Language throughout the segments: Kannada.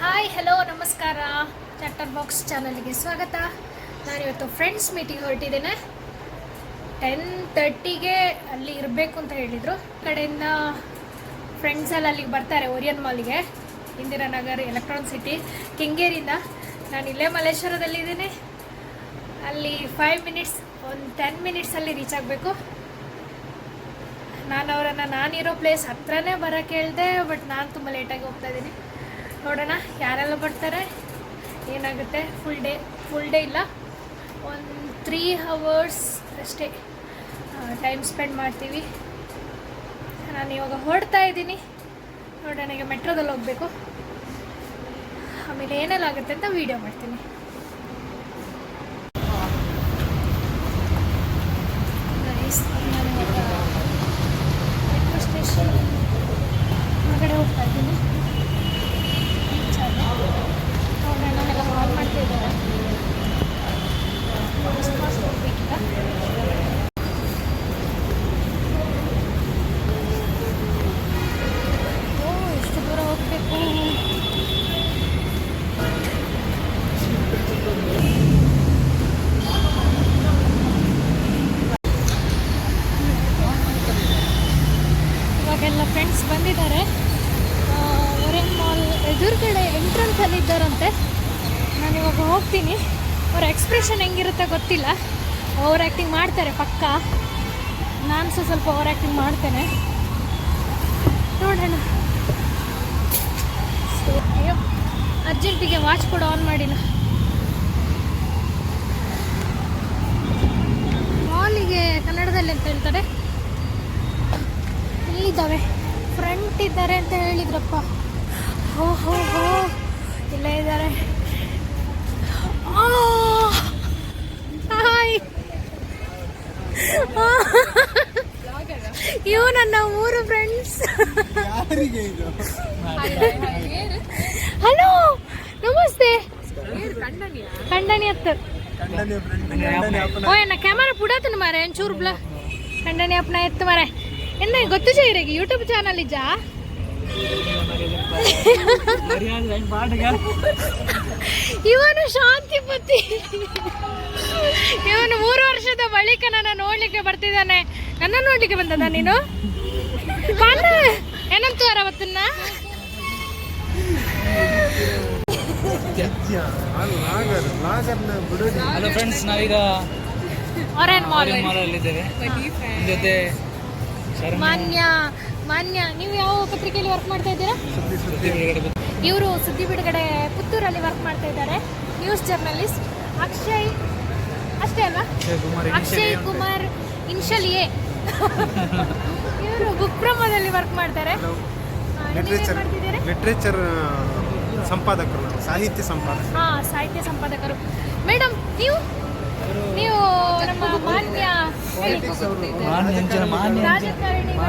ಹಾಯ್ ಹಲೋ ನಮಸ್ಕಾರ. ಚಾಪ್ಟರ್ ಬಾಕ್ಸ್ ಚಾನಲ್ಗೆ ಸ್ವಾಗತ. ನಾನು ಇವತ್ತು ಫ್ರೆಂಡ್ಸ್ ಮೀಟಿಂಗ್ ಹೊರಟಿದ್ದೇನೆ ಟೆನ್ ತರ್ಟಿಗೆ ಅಲ್ಲಿ ಇರಬೇಕು ಅಂತ ಹೇಳಿದರು. ಕಡೆಯಿಂದ ಫ್ರೆಂಡ್ಸ್ ಎಲ್ಲ ಅಲ್ಲಿಗೆ ಬರ್ತಾರೆ ಓರಿಯನ್ ಮಾಲಿಗೆ ಇಂದಿರಾನಗರ್ ಎಲೆಕ್ಟ್ರಾನ್ ಸಿಟಿ ಕೆಂಗೇರಿಯಿಂದ. ನಾನು ಇಲ್ಲೇ ಮಲ್ಲೇಶ್ವರದಲ್ಲಿದ್ದೀನಿ ಅಲ್ಲಿ ಫೈವ್ ಮಿನಿಟ್ಸ್ ಒಂದು ಟೆನ್ ಮಿನಿಟ್ಸಲ್ಲಿ ರೀಚ್ ಆಗಬೇಕು. ನಾನು ಅವರನ್ನು ನಾನಿರೋ ಪ್ಲೇಸ್ ಹತ್ರನೇ ಬರೋಕ್ಕೆ ಹೇಳಿದೆ ಬಟ್ ನಾನು ತುಂಬ ಲೇಟಾಗಿ ಹೋಗ್ತಾ ಇದ್ದೀನಿ. ನೋಡೋಣ, ಯಾರೆಲ್ಲ ಬರ್ತಾರೆ? ಏನಾಗುತ್ತೆ? ಫುಲ್ ಡೇ ಫುಲ್ ಡೇ ಇಲ್ಲ. ಒಂದು ತ್ರೀ ಹವರ್ಸ್ ಅಷ್ಟೇ ಟೈಮ್ ಸ್ಪೆಂಡ್ ಮಾಡ್ತೀವಿ. ನಾನು ಇವಾಗ ಹೊರಡ್ತಾ ಇದ್ದೀನಿ. ನೋಡೋಣ, ಈಗ ಮೆಟ್ರೋದಲ್ಲಿ ಹೋಗಬೇಕು. ಆಮೇಲೆ ಏನೆಲ್ಲ ಆಗುತ್ತೆ ಅಂತ ವೀಡಿಯೋ ಮಾಡ್ತೀನಿ Guys, ನಾನು ಇವಾಗ ಮೆಟ್ರೋ ಸ್ಟೇಷನ್ ಹೊರಗಡೆ ಹೋಗ್ತಾ ಇದ್ದೀನಿ Reach ಆದೆ. ನೋಡೋಣ ಎಲ್ಲ ಕಾಲ್ ಮಾಡ್ತಾ ಇದ್ದಾರೆ ಎಷ್ಟು ಫಾಸ್ಟ್ ಹೋಗ್ಬೇಕೀಗ ಓ ಎಷ್ಟು ದೂರ ಹೋಗ್ಬೇಕು ಇವಾಗೆಲ್ಲ ಫ್ರೆಂಡ್ಸ್ ಬಂದಿದ್ದಾರೆ ಒರೆನ್ ಮಾಲ್ ಎದುರುಗಡೆ ಎಂಟ್ರೆನ್ಸಲ್ಲಿ ಇದ್ದಾರಂತೆ ನಾನು ಇವಾಗ ಹೋಗ್ತೀನಿ ಅವ್ರ ಎಕ್ಸ್ಪ್ರೆಷನ್ ಹೆಂಗಿರುತ್ತೆ ಗೊತ್ತಿಲ್ಲ ಓವರ್ ಆ್ಯಕ್ಟಿಂಗ್ ಮಾಡ್ತಾರೆ ಪಕ್ಕ ನಾನು ಸಹ ಸ್ವಲ್ಪ ಓವರ್ ಆ್ಯಕ್ಟಿಂಗ್ ಮಾಡ್ತೇನೆ ನೋಡೋಣ So, ಅಯ್ಯೋ ಅರ್ಜೆಂಟಿಗೆ ವಾಚ್ ಕೂಡ ಆನ್ ಮಾಡಿಲ್ಲ ಮಾಲಿಗೆ ಅಂತ ಹೇಳ್ತಾರೆ ಇಲ್ಲಿದ್ದಾವೆ. ಫ್ರಂಟ್ ಇದ್ದಾರೆ ಅಂತ ಹೇಳಿದ್ರಪ್ಪ. ಹೋ ಹೋ ಹೋ. ಇಲ್ಲೇ ಇದ್ದಾರೆ. ಹಾಯ್ ಇವು ನನ್ನ ಮೂರು ಫ್ರೆಂಡ್ಸ್ ಯಾರಿಗೆ ಇದು? ಹಲೋ ನಮಸ್ತೆ. ಖಂಡನಿ ಅತ್ತ. ಕಂಡನೆ ಅಪ್ಪನ ಓ ಎನ್ನ ಕ್ಯಾಮರಾ ಪುಡಾತನ ಮಾರೆ ಒಂಚೂರು ಬ್ಲ ಖಂಡನಿ ಅಪ್ಪನ ಎತ್ತು ಮಾರೆ ಎನ್ನ ಗೊತ್ತು ಚೈರಿಗೆ ಯೂಟ್ಯೂಬ್ ಚಾನಲ್ ಇಜಾ ಇವನು ಶಾಂತಿ ಪತಿ ಇವನು ಮೂರು ವರ್ಷದ ಬಳಿಕ ನನ್ನ ನೋಡ್ಲಿಕ್ಕೆ ಬರ್ತಿದ್ದಾನೆ. ನನ್ನ ನೋಡ್ಲಿಕ್ಕೆ ಬಂದದ ನೀನು? ಏನಂತ ಅವತ್ತನ್ನ? ಹಲೋ ಫ್ರೆಂಡ್ಸ್ ನಾವೀಗ ಒರೇನ್ ಮಾಲ್ ಮಾಲಲ್ಲಿದ್ದೇವೆ ಜೊತೆ ಮಾನ್ಯ ಮಾನ್ಯ ನೀವು ಯಾವ ಪತ್ರಿಕೆಯಲ್ಲಿ ವರ್ಕ್ ಮಾಡ್ತಾ ಇದ್ದೀರಾ? ಇವರು ಸುದ್ದಿ ಬಿಡುಗಡೆ ಪುತ್ತೂರಲ್ಲಿ ವರ್ಕ್ ಮಾಡ್ತಾ ಇದ್ದಾರೆ. ನ್ಯೂಸ್ ಜರ್ನಲಿಸ್ಟ್ ಅಕ್ಷಯ್ ಅಷ್ಟೇ ಅಲ್ವಾ? Akshay Kumar initial A. ಇವರು ಗುಪ್ರಮದಲ್ಲಿ ವರ್ಕ್ ಮಾಡ್ತಾರೆ. ಲಿಟ್ರೇಚರ್ ಸಂಪಾದಕರು ಸಾಹಿತ್ಯ ಸಂಪಾದಕ ಹಾ ಸಾಹಿತ್ಯ ಸಂಪಾದಕರು. ಮೇಡಮ್ ನೀವು ನೀವು ನಮ್ಮ ಮಾನ್ಯ ರಾಜಕಾರಣಿಗಳು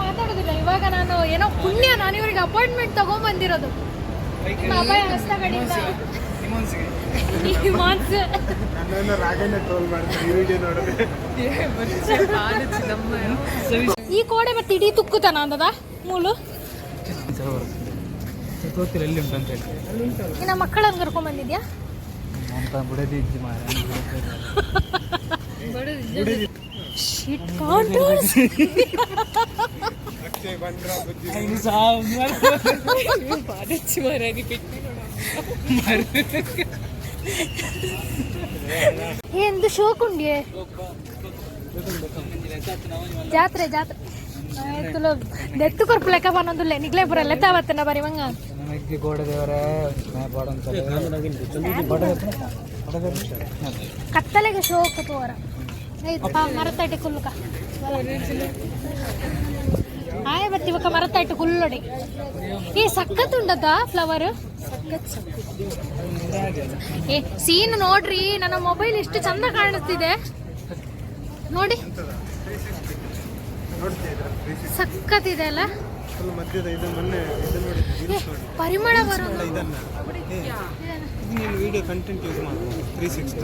ಮಾತಾಡೋದಿಲ್ಲ. ಇವಾಗ ನಾನು ಏನೋ ಪುಣ್ಯ ನಾನು ಇವ್ರಿಗೆ ಅಪಾಯಿಂಟ್ಮೆಂಟ್ ತಗೊಂಡ್ ಬಂದಿರೋದು ಈ ಕೋಡೆ ಮತ್ತೆ ಇಡೀ ತುಕ್ಕುತ್ತಾನ ಅಂದದ? ಮೂಲು? ಗೊತ್ತಿಲ್ಲ ಎಲ್ಲಿ ಉಂಟು ಅಂತ ಹೇಳಿ. ನಿನ್ನ ಮಕ್ಕಳನ್ನು ಕರ್ಕೊಂಡ್ ಬಂದಿದ್ಯಾ? ಅಂತ ಬಿಡದಿ ಇಜ್ಜಿ ಮಾರ ಶಿಟ್ ಬಂದ್ರ ಬುದ್ಧಿ ಎಂದು ಶೋಕುಂಡ್ಯೆ ಜಾತ್ರೆ ಜಾತ್ರೆ. ತುಲ ದೆತ್ತು ಕೊರ್ಪು ಲೆಕ್ಕ ಬನ್ನೊಂದುಲ್ಲೆ ನಿಗ್ಲೇ ಬರ ಲೆತ್ತ ಅವತ್ತನ ಬರಿ ಮಂಗ. ನಮಗೆ ಗೋಡೆ ದೇವರೇ ಬಾಡ ಕತ್ತಲೆಗೆ ಶೋ ಆಯ್ತು ಮರತೈಟೆ ಕುಲ್ಲುಕ. ಆಯ್ ಬರ್ತೀವಕ್ಕ ಮರತೈಟೆ ಕುಲ್ಲೊಡಿ. ಏ, ಸಖತ್ ಉಂಡದ ಫ್ಲವರ್ ಏ ಸೀನ್ ನೋಡ್ರಿ, ನನ್ನ ಮೊಬೈಲ್ ಎಷ್ಟು ಚಂದ ಕಾಣಿಸ್ತಿದೆ. ನೋಡಿ. ಸಕ್ಕತ್ತಿದೆ ಅಲ್ಲ? ಫುಲ್ ಮಧ್ಯದ ಇದು ಮೊನ್ನೆ ಇದು ಏ, ರೀಲ್ಸ್ ನೋಡಿ. ಪರಿಮಳ ಬರೋದು. ಇದನ್ನ. ಏ, ಇದು ನೀನು ವಿಡಿಯೋ ಕಂಟೆಂಟ್ ಯೂಸ್ ಮಾಡ್ಬೋದು ತ್ರೀ ಸಿಕ್ಸ್ಟಿ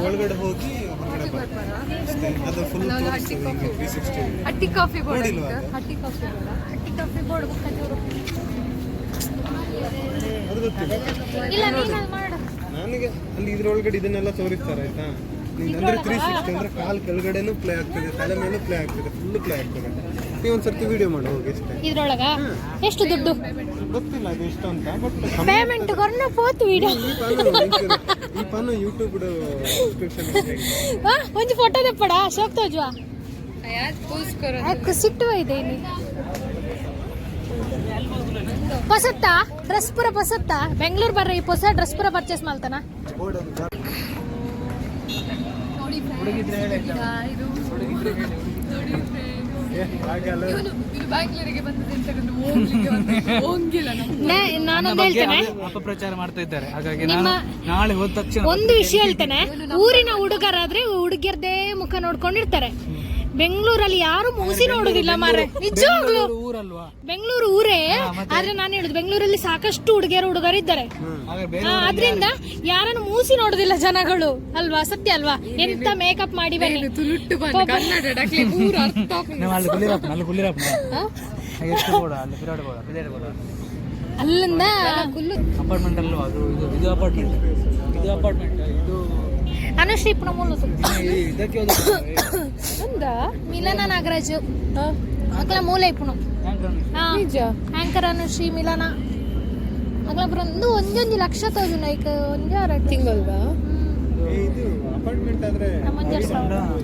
ಒಳಗಡೆ ಹೋಗಿ ಹೊರಗಡೆ ಬರ್ತಾರೆ ಅದು full three sixty Hatti coffee board ನೋಡಿಲ್ವಾ Hatti coffee board Hatti coffee board ಅದು ಗೊತ್ತಿಲ್ಲ. ಇಲ್ಲ ನೀನು ಅದು ಮಾಡು. ನನಗೆ ಅಲ್ಲಿ ಇದ್ರೊಳಗಡೆ ಇದನ್ನೆಲ್ಲ ತೋರಿಸ್ತಾರೆ ಆಯ್ತಾ? ನೀನು ಅಂದ್ರೆ ತ್ರೀ ಸಿಕ್ಸ್ಟಿ ಅಂದ್ರೆ ಕಾಲ್ ಕೆಳಗಡೆನೂ ಪ್ಲೇ ಆಗ್ತದೆ ತಲೆ ಮೇಲೂ ಪ್ಲೇ ಆಗ್ತದೆ ಫುಲ್ ಪ್ಲೇ ಆಗ್ತದೆ. ನೀವು ಒಂದ್ಸರ್ತಿ ವಿಡಿಯೋ ಮಾಡಿ ಹೋಗಿ ಅಷ್ಟೇ. ಇದ್ರೊಳಗ? ಎಷ್ಟು ದುಡ್ಡು? ಗೊತ್ತಿಲ್ಲ ಅದು ಎಷ್ಟು ಅಂತ ಬಟ್ ಪೇಮೆಂಟ್ ಕೊರ್ನ ಪೋತ್ ವಿಡಿಯೋ ಈ ಪನ್ನು ಯೂಟ್ಯೂಬ್ ಸಬ್ಸ್ಕ್ರಿಪ್ಷನ್ ಒಂದು ಫೋಟೋ ತೆಪ್ಪಡ ಅಶೋಕ್ ತೋಜ್ವಾ. ಅದಕ್ಕೋಸ್ಕರ ಯಾಕೆ ಸಿಟ್ಟು ಇದೆ ಇಲ್ಲಿ ಪಸತ್ತ ಡ್ರೆಸ್ ಪೂರ ಪಸತ್ತ ಬೆಂಗಳೂರು ಬರ್ರಿ ಈ ಹೊಸ ಡ್ರೆಸ್ ಪುರ ಪರ್ಚೇಸ್ ಮಾಡ್ತಾನ. ಹುಡುಗಿದ್ರೆ ಹೇಳಿ ಇದು ನೋಡಿ ಹಾಗಲ್ಲ ನಾನೊಂದು ಹೇಳ್ತೇನೆ. ಅಪ- ಅಪಪ್ರಚಾರ ಮಾಡ್ತಾ ಇದ್ದಾರೆ. ಹಾಗಾಗಿ ನಾನು ನಾಳೆ ಹೋದ ತಕ್ಷಣ ಒಂದು ವಿಷಯ ಹೇಳ್ತೇನೆ. ಊರಿನ ಹುಡುಗರಾದ್ರೆ ಹುಡುಗಿಯರದೇ ಮುಖ ನೋಡ್ಕೊಂಡಿರ್ತಾರೆ. ಬೆಂಗಳೂರಲ್ಲಿ ಯಾರು ಮೂಸಿ ನೋಡುದಿಲ್ಲ ಮಾರೆ. ನಿಜವಾಗ್ಲು? ಬೆಂಗಳೂರು ಊರಲ್ವಾ? ಬೆಂಗಳೂರು ಊರೇ? ಆದ್ರೆ ನಾನು ಹೇಳುದು ಬೆಂಗಳೂರಲ್ಲಿ ಸಾಕಷ್ಟು ಹುಡುಗಿಯರು ಹುಡುಗರು ಇದ್ದಾರೆ. ಆದ್ರಿಂದ ಅದ್ರಿಂದ ಯಾರನ್ನು ಮೂಸಿ ನೋಡುದಿಲ್ಲ ಜನಗಳು. ಅಲ್ವಾ? ಸತ್ಯ ಅಲ್ವಾ? ಎಂತ ಮೇಕಪ್ ಮಾಡಿ ಬನ್ನಿ. ಅಲ್ಲಿಂದ ಅಪಾರ್ಟ್ಮೆಂಟ್ ಅಲ್ಲೂ ಅದು ಇದು ಇದು ಅಪಾರ್ಟ್ಮೆಂಟ್ ಇದು ಅಪಾರ್ಟ್ಮೆಂಟ್ ಇದು ಅನುಶ್ರೀ ಪುನಃ ಮೂಲದು ಈ ಇದಕ್ಕೆ ಮಿಲನ ನಾಗರಾಜ್. ಮಕ್ಕಳ ಮೂಲ ಇಪ್ಪುನು ನಿಜ? ಆಂಕರ್ ಅನುಶ್ರೀ ಮಿಲನ. ಮಕ್ಕಳ ಒಂದು ಒಂದೊಂದು ಲಕ್ಷ ತೋಜು ಲೈಕ್ ಒಂದೇ ಇದು ಅಪಾರ್ಟ್ಮೆಂಟ್ ಆದ್ರೆ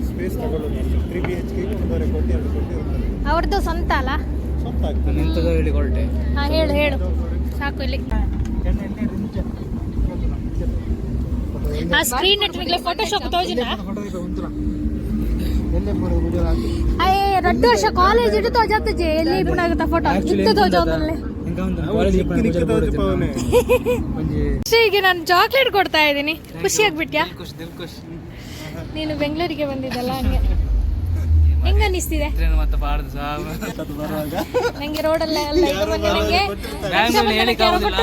ಸ್ಪೇಸ್ ತಗೊಳ್ಳೋದು ಒಂದೂವರೆ ಕೋಟಿ ಎರಡು ಕೋಟಿ ಅವ್ರದ್ದು ಸ್ವಂತ ಅಲ್ಲ? ಸ್ವಂತ ಆಗ್ತದೆ. ನಾನು ಹೇಳಿ ಹೊರಟೆ ಹಾ ಹೇಳು ಹೇಳು. ಸಾಕು ಇಲ್ಲಿ. ಆ ಸ್ಕ್ರೀನ್ ಫೋಟೋಶಾಪ್ ತೋಜಿನ ಎಲ್ಲೇ ಪೂರ ವಿಡಿಯೋ ಹಾಕಿ ಹೈ ರಡ್ ವರ್ಷ ಕಾಲೇಜ್ ಇಟ್ಟು ತೋಜಾತಜೆ ಎಲ್ಲಿ ಇಪ್ಪಣ ಆಗುತ್ತಾ ಫೋಟೋ ಇತ್ತು ತೋಜೋದಲ್ಲೇ ಈಗ ನಾನು ಚಾಕ್ಲೇಟ್ ಕೊಡ್ತಾ ಇದ್ದೀನಿ. ಖುಷಿ ಆಗ್ಬಿಟ್ಯಾ ನೀನು ಬೆಂಗಳೂರಿಗೆ ಬಂದಿದ್ದಲ್ಲ ಹಂಗೆ. ಹೆಂಗ ಅನಿಸ್ತಿದೆ ಟ್ರೈನ್ ಮತ್ತೆ ಸಾವು ನಂಗೆ ರೋಡಲ್ಲ ಎಲ್ಲ ಇದು ಬಂದು ನನಗೆ ಬ್ಯಾಂಗ್ಳೂರಲ್ಲಿ ಹೇಳಿಕ್ ಆಗುದಿಲ್ಲ.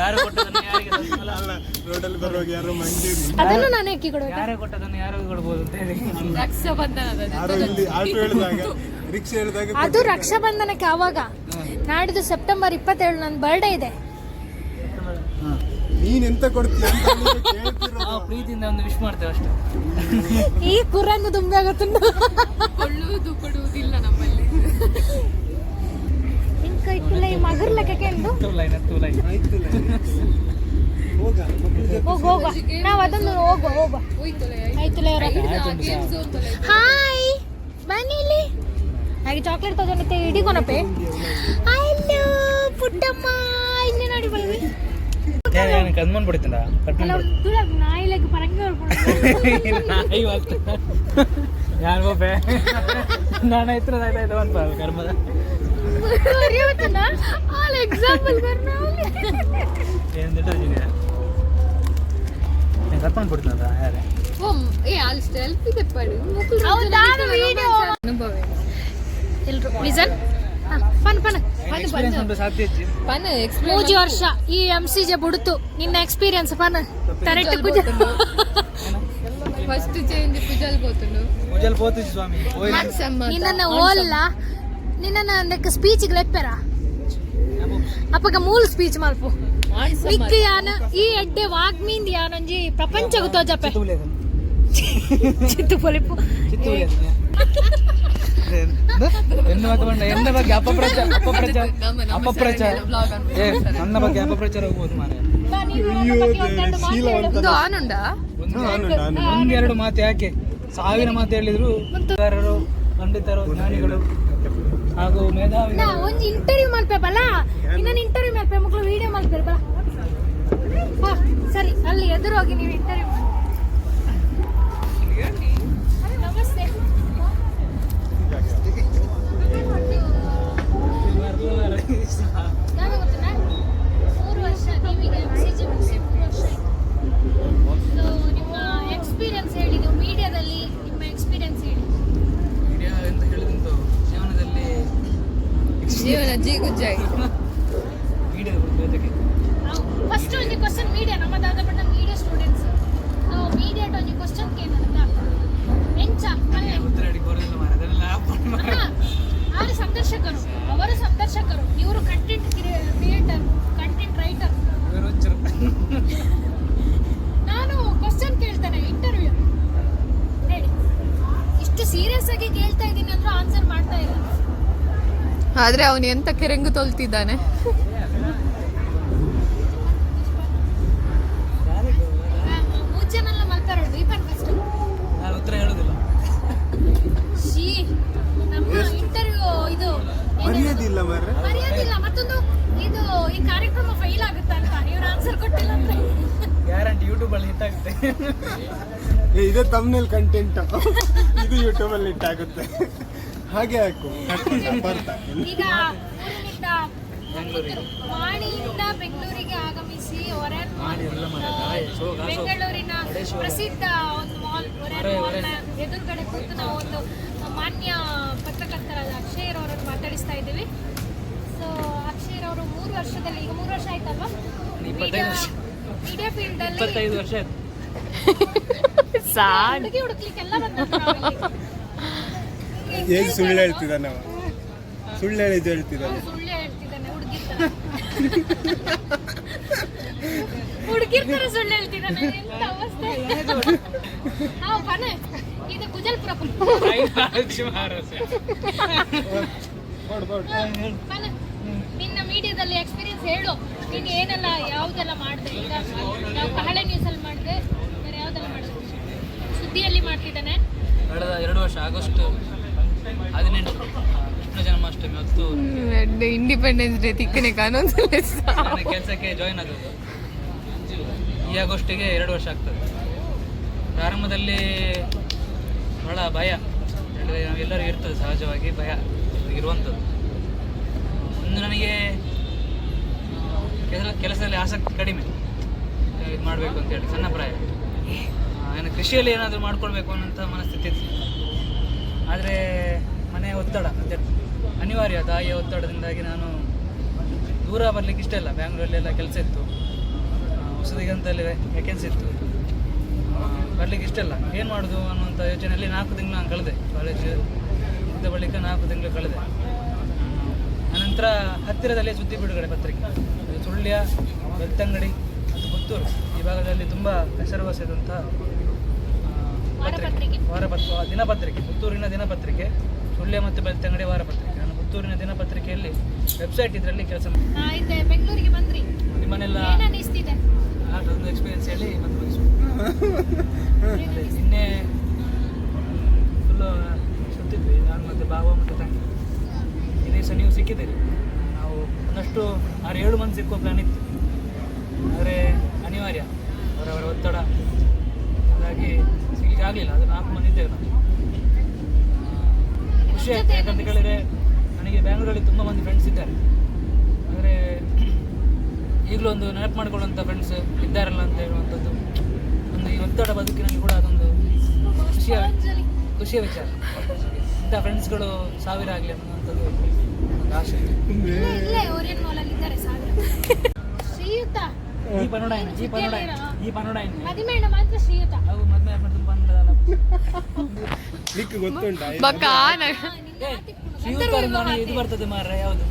ಯಾರು ಕೊಟ್ಟದನ್ನು ಯಾರಿಗೆ ಗೊತ್ತಿಲ್ಲ. ಅಲ್ಲ ರೋಡಲ್ಲಿ ಬರುವಾಗ ಯಾರೋ ಮಂಜೂರಿ ಅದನ್ನು ನಾನು ಎಕ್ಕಿ ಕೊಡ್ಬೇಕಾ ಯಾರೇ ಕೊಟ್ಟದನ್ನು ಯಾರು ಕೊಡ್ಬೋದು ಅಂತ ಹೇಳಿ. ರಕ್ಷಾಬಂಧನದ ಯಾರೋ ಇಲ್ಲಿ ಆಟೋ ಹೇಳಿದಾಗ ರಿಕ್ಷಾ ಹೇಳಿದಾಗ ಅದು ರಕ್ಷಾಬಂಧನಕ್ಕೆ ಆವಾಗ. ನಾಡಿದ್ದು ಸೆಪ್ಟೆಂಬರ್ ಇಪ್ಪತ್ತೇಳು ನನ್ನ ಬರ್ಡೇ ಇದೆ. ನೀನ್ ಎಂತ ಕೊಡ್ತೀಯ ಅಂತ ನಾವು ಪ್ರೀತಿಯಿಂದ ಒಂದು ವಿಶ್ ಮಾಡ್ತೇವೆ ಅಷ್ಟೇ. ಈ ಕುರನ್ನ ತುಂಬಿ ಆಗುತ್ತೆ. ಕೊಳ್ಳುವುದು ಕೊಡುವುದಿಲ್ಲ ನಮ್ಮಲ್ಲಿ. ಇಂಕ ಇಟ್ಟಿಲ್ಲ ಈ ಮಗರ್ ಲೆಕ್ಕಕ್ಕೆ ಎಂದು? ಹತ್ತು ಲೈನ್ ಹತ್ತು ಲೈನ್ ಆಯ್ತು ಹೋಗ ಮಕ್ಕಳ ಜೊತೆ ಹೋಗು ಹೋಗ. ನಾವು ಅದನ್ನು ಆಯ್ತು. ಅವರ. ಹಾಯ್. ಬನ್ನಿ ಇಲ್ಲಿ. ಹಾಗೆ ಚಾಕ್ಲೇಟ್ ತಗೊಂಡಿದ್ದೆ ಕೊನಪೆ. ಹಲೋ ಪುಟ್ಟಮ್ಮ. ಇಲ್ಲಿ ನೋಡಿ எனக்கு கண்மன் பிடித்தண்டா கண்மன் பிடித்தம் நாயிலக்கு பறக்க நாய் வாத்து யார் போப்பே நான் எத்தனை நாயில இதை வந்து பாரு கர்ம தான். ஆல் எக்ஸாம்பிள் கர்மாவுல ஏந்துட்டு வச்சுங்க எனக்கு கண்மன் பிடித்தண்டா யாரு? ಏ ಅಲ್ಲಿ ಸೆಲ್ಫಿ ತೆಪ್ಪಾಡಿ ಮುಕ್ಳು ವಿಡಿಯೋ ಅನುಭವ ಎಲ್ರು ಲಿಸನ್ ಮೂಜಿ ವರ್ಷ ಈ ಎಂ ಸಿ ಜೆ ಬುಡ್ತು ನಿನ್ನ ಎಕ್ಸ್ಪೀರಿಯನ್ಸ್ ಪನ್ ಕರೆಕ್ಟ್ ಪೂಜೆ. ಫಸ್ಟ್ ಚೇಂಜ್ ಪೂಜಲ್ ಪೋತುಂಡು ಪೂಜಲ್ ಪೋತು ಸ್ವಾಮಿ. ನಿನ್ನನ್ನ ಓಲ್ಲ ನಿನ್ನನ್ನ ನೆಕ್ ಸ್ಪೀಚ್ ಲೆಪ್ಪೆರ ಅಪ್ಪಗ ಮೂಲ ಸ್ಪೀಚ್ ಮಾಲ್ಪು ಮಿಕ್ಕ ಯಾನ ಈ ಎಡ್ಡೆ ವಾಗ್ಮಿಂದ್ ಯಾನೊಂಜಿ ಪ್ರಪಂಚ ಗೊತ್ತೋ ಜಪೆ. ಚಿತ್ತು ಪೊಲಿಪು. ಎನ್ನ ಬಗ್ಗೆ ಎನ್ನ ಬಗ್ಗೆ ಅಪಪ್ರಚಾರ ಅಪಪ್ರಚಾರ ಅಪಪ್ರಚಾರ ಏ ನನ್ನ ಬಗ್ಗೆ ಅಪಪ್ರಚಾರ ಹೋಗ್ಬೋದು ಮಾರೆ. ಒಂದೆರಡು ಮಾತು ಯಾಕೆ? ಸಾವಿರ ಮಾತು ಹೇಳಿದ್ರು ಪಂಡಿತರು ಜ್ಞಾನಿಗಳು ಹಾಗೂ ಮೇಧಾವಿ ನಾ ಒಂದ್ ಇಂಟರ್ವ್ಯೂ ಮಾಡ್ಬೇಕಲ್ಲ ಇನ್ನೊಂದು ಇಂಟರ್ವ್ಯೂ ಮಾಡ್ಬೇಕು ಮಕ್ಕಳು ವಿಡಿಯೋ ಮಾಡ್ಬೇಕು ಬಲ ಸರಿ ಅಲ್ಲಿ ಎದುರು ಹೋಗಿ ನೀವು ಇಂಟರ್ವ್ಯೂ ಮೂರು ನೀವೀಗ MCG ಮುಗಿಸಿ ಮೂರು ವರ್ಷ ಆಯ್ತು. So, ನಿಮ್ಮ ಎಕ್ಸ್ಪೀರಿಯನ್ಸ್ ಹೇಳಿ ನೀವು ಮೀಡಿಯಾದಲ್ಲಿ ನಿಮ್ಮ ಎಕ್ಸ್ಪೀರಿಯನ್ಸ್ ಹೇಳಿ. ಮೀಡಿಯಾ ಎಂತ ಹೇಳಿದಂತು ಜೀವನದಲ್ಲಿ ಜೀವನ ಜೀಗುಜ್ಜಾಗಿ ಮೀಡಿಯಾ ಜೊತೆಗೆ. ಫಸ್ಟ್ ಒಂದು ಕ್ವಶನ್ ಮೀಡಿಯಾ ನಮ್ಮ ದಾದ ಬಣ್ಣ ಮೀಡಿಯಾ ಸ್ಟೂಡೆಂಟ್ಸ್ ಸೊ ಮೀಡಿಯಾ ಈ ಕ್ವಶನ್ ಕೇಳಿದ್ರಲ್ಲ ಎಂಚ ಅಲ್ಲೇ ಉತ್ತರ ಹಿಡಿಕ್ ಬರೋದಿಲ್ಲ ಮಾರ್ರೆ. ಅದನ್ನೆಲ್ಲ ಅಲ್ಲ, ಅವರು ಸಂದರ್ಶಕರು. ಅವರು ಸಂದರ್ಶಕರು. ಇವರು ಕಂಟೆಂಟ್ ಕ್ರಿಯೇಟರ್ ಕಂಟೆಂಟ್ ರೈಟರ್ ಇವರು ಹುಚ್ಚರು. ನಾನು ಕ್ವಶನ್ ಕೇಳ್ತೇನೆ ಇಂಟರ್ವ್ಯೂ ಹೇಳಿ ಇಷ್ಟು ಸೀರಿಯಸ್ ಆಗಿ ಕೇಳ್ತಾ ಇದ್ದೀನಿ ಅಂದ್ರೂ ಆನ್ಸರ್ ಮಾಡ್ತಾ ಇಲ್ಲ ಆದ್ರೆ ಅವನು ಎಂತ ಕೆರೆಂಗು ತೊಲ್ತಿದ್ದಾನೆ ಮೂರು ಜನ ಎಲ್ಲ ಮಲ್ತಾರೋದು ದೀಪನ್ ಫಸ್ಟ್ ನಾನು ಉತ್ತರ ಹೇಳುದಿಲ್ಲ ಶೀ ನಮ್ಮ ಇಂಟರ್ವ್ಯೂ ಇದು ಏನು? ಮರ್ಯಾದಿಲ್ಲ ಮಾರ್ರೆ ಮರ್ಯಾದಿಲ್ಲ ಮತ್ತೊಂದು ಇದು ಈ ಕಾರ್ಯಕ್ರಮ ಫೈಲ್ ಆಗುತ್ತೆ ಅಂತ ಇವ್ರು ಆನ್ಸರ್ ಕೊಟ್ಟಿಲ್ಲ ಅಂದ್ರೆ ಗ್ಯಾರಂಟಿ ಯೂಟ್ಯೂಬ್ ಅಲ್ಲಿ ಎಂತ ಕೆರೆಂಗು ತೊಲ್ತಿದ್ದಾನೆ. ಇದು ತಮ್ಮಲ್ಲಿ ಕಂಟೆಂಟ್ ಇದು ಯೂಟ್ಯೂಬಲ್ಲಿ ಇಟ್ಟಾಗುತ್ತೆ ಹಾಗೆ ಹಾಕು. ಈಗ ಊರಿನಿಂದ ಮಾಣಿಯಿಂದ ಬೆಂಗಳೂರಿಗೆ ಆಗಮಿಸಿ ಒರೆನ್. ಬೆಂಗಳೂರಿನ ಪ್ರಸಿದ್ಧ ಒಂದು ಮಾಲ್ ಒರೆನ್ ಮಾಲ್ನ ಎದುರುಗಡೆ ಕೂತು ನಾವು ಒಂದು ಮಾನ್ಯ ಪತ್ರಕರ್ತರಾದ ಅಕ್ಷಯ್ ಅವರನ್ನು ಮಾತಾಡಿಸ್ತಾ ಇದ್ದೀವಿ. ಸೊ ಅಕ್ಷಯ್ ಅವರು ಮೂರು ವರ್ಷದಲ್ಲಿ ಈಗ ಮೂರು ವರ್ಷ ಆಯ್ತಲ್ವಾ. ಮೀಡಿಯಾ ಫೀಲ್ಡ್ ಅಲ್ಲಿ ಹುಡುಗಿ ಹುಡುಕ್ಲಿಕ್ಕೆಲ್ಲ ಬಂದದ್ದು ಏಜ್ ಸುಳ್ಳು ಹೇಳ್ತಿದ್ದಾನೆ ಅವ? ಸುಳ್ಳು ಹೇಳಿದ್ದು ಹೇಳ್ತಿದ್ದಾನೆ. ಸುಳ್ಳು ಹೇಳ್ತಿದ್ದಾನೆ ಹುಡುಗಿರ್ ತರ ಸುಳ್ಳು ಹೇಳ್ತಿದ್ದಾನೆ ಎಂತ ಅವಸ್ಥೆ? ಹಾ ಬನ್ನಿ. ಇದು ಗುಜಲ್ಪುರ ನೋಡು ನೋಡು ಬನೆ ನಿನ್ನ ಮೀಡಿಯಾದಲ್ಲಿ ಎಕ್ಸ್ಪೀರಿಯನ್ಸ್ ಹೇಳು. ನೀನು ಏನೆಲ್ಲ ಯಾವುದೆಲ್ಲ ಮಾಡಿದೆ? ಈಗ ನಾವು ಕಹಳೆ ನ್ಯೂಸಲ್ಲಿ ಮಾಡಿದೆ ಬೇರೆ ಯಾವುದೆಲ್ಲ ಮಾಡಿದೆ? ಸುದ್ದಿಯಲ್ಲಿ ಮಾಡ್ತಿದ್ದಾನೆ. ಎರಡು ವರ್ಷ ಆಗಸ್ಟ್ ಹದಿನೆಂಟು. ಕೃಷ್ಣ ಜನ್ಮಾಷ್ಟಮಿ ಹೊತ್ತು ಇಂಡಿಪೆಂಡೆನ್ಸ್ ಡೇ ತಿಕ್ಕನೆ ಕಾನೂನು ನಾನು ಕೆಲಸಕ್ಕೆ ಜಾಯಿನ್ ಆದದ್ದು. ಈ ಆಗೋಷ್ಟಿಗೆ ಎರಡು ವರ್ಷ ಆಗ್ತದೆ. ಪ್ರಾರಂಭದಲ್ಲಿ ಬಹಳ ಭಯ. ಹೇಳಿದ್ರೆ ನಾವೆಲ್ಲರಿಗೂ ಇರ್ತದೆ ಸಹಜವಾಗಿ ಭಯ. ಇರುವಂಥದ್ದು. ಒಂದು ನನಗೆ ಕೆಲಸ ಕೆಲಸದಲ್ಲಿ ಆಸಕ್ತಿ ಕಡಿಮೆ. ಇದು ಮಾಡಬೇಕು ಅಂತೇಳಿ ಸಣ್ಣ ಪ್ರಾಯ. ಏನು ಕೃಷಿಯಲ್ಲಿ ಏನಾದರೂ ಮಾಡ್ಕೊಳ್ಬೇಕು ಅನ್ನೋಂಥ ಮನಸ್ಥಿತಿ ಇತ್ತು. ಆದರೆ ಮನೆಯ ಒತ್ತಡ ಮತ್ತು ಅನಿವಾರ್ಯ. ತಾಯಿಯ ಒತ್ತಡದಿಂದಾಗಿ ನಾನು ದೂರ ಬರಲಿಕ್ಕೆ ಇಷ್ಟ ಇಲ್ಲ. ಬ್ಯಾಂಗ್ಳೂರಲ್ಲೆಲ್ಲ ಕೆಲಸ ಇತ್ತು. ಹೊಸದಿಗಂತಲ್ಲಿ ವೇಕೆನ್ಸಿ ಇತ್ತು. ಬರಲಿಕ್ಕೆ ಇಷ್ಟ ಇಲ್ಲ. ಏನು ಮಾಡೋದು ಅನ್ನುವಂಥ ಯೋಚನೆಯಲ್ಲಿ ನಾಲ್ಕು ತಿಂಗಳು ನಾನು ಕಳೆದೆ. ಕಾಲೇಜ್ ಮುಗಿದ ಬಳಿಕ ನಾಲ್ಕು ತಿಂಗಳು ಕಳೆದೆ. ಅನಂತರ ಹತ್ತಿರದಲ್ಲೇ ಸುದ್ದಿ ಬಿಡುಗಡೆ ಪತ್ರಿಕೆ. ಸುಳ್ಯ, ಬೆಳ್ತಂಗಡಿ ಮತ್ತು ಪುತ್ತೂರು. ಈ ಭಾಗದಲ್ಲಿ ತುಂಬ ಹೆಸರುವಾಸಿಯಾದಂಥ ವಾರಪತ್ರಿಕೆ. ವಾರಪತ್ರ ದಿನಪತ್ರಿಕೆ ಪುತ್ತೂರಿನ ದಿನಪತ್ರಿಕೆ ಸುಳ್ಯ ಮತ್ತು ಬೆಳ್ತಂಗಡಿ ವಾರಪತ್ರಿಕೆ. ನಾನು ಪುತ್ತೂರಿನ ದಿನಪತ್ರಿಕೆಯಲ್ಲಿ ವೆಬ್ಸೈಟ್ ಇದರಲ್ಲಿ ಕೆಲಸ ಬೆಂಗಳೂರಿಗೆ ಬಂದ್ರಿ. ನಿಮ್ಮನ್ನೆಲ್ಲ ಅದೊಂದು ಎಕ್ಸ್ಪೀರಿಯನ್ಸ್ ಹೇಳಿ ಮತ್ತೆ ನಿನ್ನೆ ಫುಲ್ಲು ಸುತ್ತಿದ್ವಿ. ನಾನು ಮತ್ತು ಬಾವ ಮತ್ತು ತಂಗಿ. ದಿವಸ ನೀವು ಸಿಕ್ಕಿದ್ದೀರಿ. ನಾವು ಒಂದಷ್ಟು ಆರು ಏಳು ಮಂದಿ ಸಿಕ್ಕುವ ಪ್ಲಾನ್ ಇತ್ತು. ಆದರೆ ಅನಿವಾರ್ಯ ಅವರವರ ಒತ್ತಡ. ಹಾಗಾಗಿ ಸಿಗ್ಲಿಕ್ಕೆ ಆಗಲಿಲ್ಲ ಅದು ನಾಲ್ಕು ಮಂದಿ ಇದ್ದೇವೆ ನಾವು. ಖುಷಿ ಆಯ್ತು ಯಾಕಂತ ಕೇಳಿದರೆ ನನಗೆ ಬ್ಯಾಂಗ್ಳೂರಲ್ಲಿ ತುಂಬ ಮಂದಿ ಫ್ರೆಂಡ್ಸ್ ಇದ್ದಾರೆ. ಆದರೆ ಈಗಲೂ ಒಂದು ನೆನಪು ಮಾಡಿಕೊಳ್ಳುವಂಥ ಫ್ರೆಂಡ್ಸ್ ಇದ್ದಾರಲ್ಲ ಅಂತ ಹೇಳುವಂಥದ್ದು ಒಂದು ಈ ಒತ್ತಡ ಬದುಕಿನಲ್ಲಿ ಕೂಡ ಅದೊಂದು ಖುಷಿಯ ಖುಷಿಯ ವಿಚಾರ. ಇಂಥ ಫ್ರೆಂಡ್ಸ್ಗಳು ಸಾವಿರ ಆಗಲಿ ಅನ್ನುವಂಥದ್ದು ಒಂದು ಆಶೆ ಇಲ್ಲೇ ಇಲ್ಲೇ ಓರಿಯನ್ ಮಾಲ್ ಅಲ್ಲಿ ಇದ್ದಾರೆ ಸಾವಿರ ಶ್ರೀಯುತ. ಈ ಪನೋಡಾಯಿನ ಈ ಪನೋಡಾಯಿನ ಈ ಪನೋಡಾಯಿನ ಮದುವೆ ಮಾತ್ರ ಶ್ರೀಯುತ. ಹೌದು ಮದುವೆ ಗೊತ್ತುಂಟಾ? ನನಗೆ? ಇದು ಬರ್ತದೆ ಮಾರ್ರೆ ಯಾವುದು?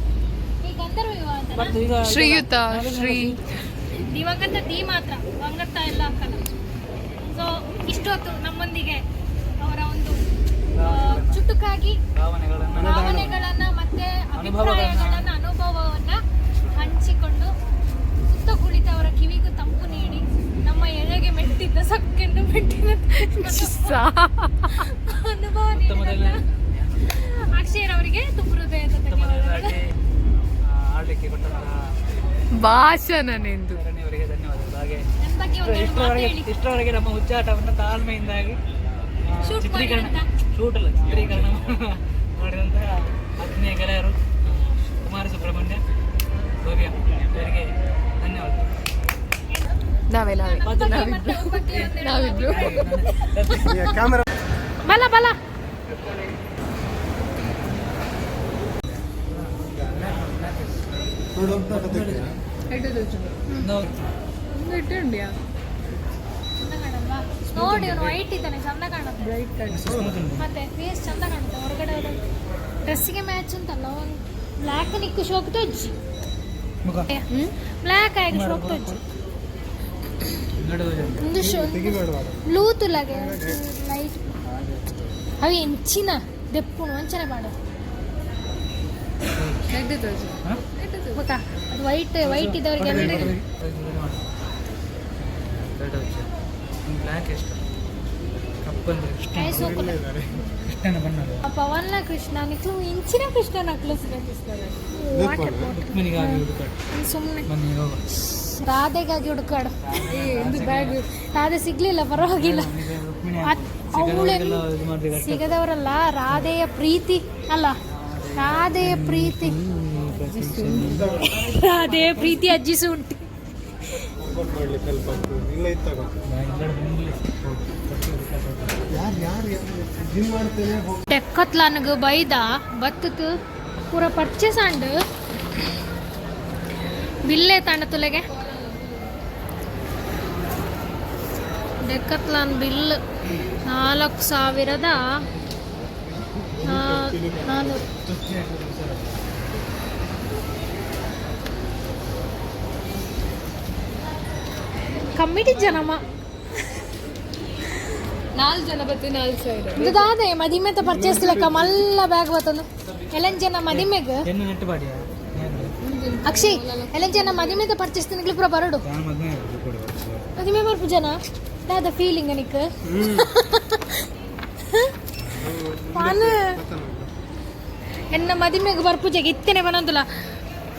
ಶ್ರೀಯುತ ಶ್ರೀ ದಿವಂಗತ ದಿ ಮಾತ್ರ ವಂಗತ ಎಲ್ಲ ಹಾಕಲ್ಲ ಸೊ ಇಷ್ಟೊತ್ತು ನಮ್ಮೊಂದಿಗೆ ಅವರ ಒಂದು ಚುಟುಕಾಗಿ ಭಾವನೆಗಳನ್ನು ಮತ್ತೆ. ಅಭಿಪ್ರಾಯಗಳನ್ನ ಅನುಭವವನ್ನ ಹಂಚಿಕೊಂಡು ಸುತ್ತ ಕುಳಿತ ಅವರ ಕಿವಿಗೂ ತಂಪು ನೀಡಿ ನಮ್ಮ ಎಳೆಗೆ ಮೆಟ್ಟಿದ್ದ ಸಕ್ಕೆಂದು ಮೆಟ್ಟಿದ ಅನುಭವ ಅಕ್ಷಯ್ ಅವರಿಗೆ ತುಂಬ ಹೃದಯದ ಆಡ್ಲಿಕ್ಕೆ ಕೊಟ್ಟಂತಹ ಭಾಷಣ ನಿಂದು. ಧರಣಿಯವರಿಗೆ ಧನ್ಯವಾದಗಳು. ಹಾಗೆ ಇಷ್ಟರವರೆಗೆ ಇಷ್ಟರವರೆಗೆ ನಮ್ಮ ಹುಚ್ಚಾಟವನ್ನು ತಾಳ್ಮೆಯಿಂದಾಗಿ ಚಿತ್ರೀಕರಣ. ಶೂಟ್ ಅಲ್ಲ ಚಿತ್ರೀಕರಣ ಮಾಡಿದಂತಹ ಆತ್ಮೀಯ ಗೆಳೆಯರು ಕುಮಾರ ಸುಬ್ರಹ್ಮಣ್ಯ ಭವ್ಯ ಇವರಿಗೆ ನಾವೇ ನಾವೇ ನಾವಿಬ್ರು. ನಾವಿಬ್ರು. ಬಲ ಬಲ. ನೋಡು ಅವನು ವೈಟ್ ಇದ್ದಾನೆ ಚಂದ ಕಾಣುತ್ತೆ ಬ್ರೈಟ್ ಮತ್ತೆ ಫೇಸ್ ಚಂದ ಕಾಣುತ್ತೆ ಹೊರಗಡೆ ಡ್ರೆಸ್ಸಿಗೆ ಮ್ಯಾಚ್ ಉಂಟಲ್ಲ ಒಂದು ಬ್ಲ್ಯಾಕ್ ನಿಕ್ಕು ಶೋಕ್ ತೊಜ್ಜಿ. ಮುಖ. ಬ್ಲ್ಯಾಕ್ ಆಗಿ ಶೋಕ್ ತೊಜ್ಜಿ. ಒಂದು ಬ್ಲೂ ತುಲಾಗೆ. ಲೈಟ್ ಅವು ಎಂಚಿನ ದೆಪ್ಪುಣು ಅಂಚನೆ ಮಾಡು. ಗೊತ್ತಾ? ಅದು ವೈಟ್ ವೈಟ್ ಇದ್ದವ್ರಿಗೆ ಬ್ಲ್ಯಾಕ್ ಎಷ್ಟು? ಪವನ್ನ ಕೃಷ್ಣ ನಿಕ್ಲು ಇಂಚಿನ ಕೃಷ್ಣ ನಕ್ಲು ಸುಮ್ಮನೆ ರಾಧೆಗಾಗಿ ಹುಡುಕಾಡು. ಬ್ಯಾಗ್ ರಾಧೆ ಸಿಗ್ಲಿಲ್ಲ, ಪರವಾಗಿಲ್ಲ. ಅವಳೆ ಸಿಗದವರಲ್ಲ, ರಾಧೆಯ ಪ್ರೀತಿ, ಅಲ್ಲ, ರಾಧೆಯ ಪ್ರೀತಿ. ರಾಧೆಯ ಪ್ರೀತಿ ಅಜ್ಜಿಸು ಉಂಟು ಓಪನ್ ನನಗೆ ಬೈದ, ಬತ್ತತು, ಪೂರ ಪರ್ಚೇಸ್ ಅಂಡ್, ಬಿಲ್ಲೆ ತಾಂಡ ತುಲೆಗೆ. ಡೆಕ್ಕತ್ಲಾನ್ ಬಿಲ್ ನಾಲ್ಕು ಸಾವಿರದ ನಾನ್ನೂರು ಕಮ್ಮಿಟಿ ಜನಮ. ನಾಲ್ಕು ಜನ ಬತ್ತಿ ನಾಲ್ಕು ಸಾವಿರ. ಇದಾದೆ ಮದಿಮೆತ ಪರ್ಚೇಸ್ ಲೆಕ್ಕ ಮಲ್ಲ ಬ್ಯಾಗ್ ಬತ್ತಂದು ಎಲ್ಲ ಜನ ಮದಿಮೆಗೆ? ಅಕ್ಷಯ್ ಎಲೆನ್ ಜನ ಮದಿಮೆತ ಪರ್ಚೇಸ್ ತಿನ್ಲಿಕ್ಕೆ ಪೂರ ಬರಡು. ಮದಿಮೆ ಬರ್ಪು ಜನ? ಫೀಲಿಂಗ್ ನಿಕ್ ಪಾನು ಎನ್ನ ಮದಿಮೆಗೆ ಬರ್ಪುಜೆಗೆ ಇತ್ತೇನೆ ಬನಂದುಲ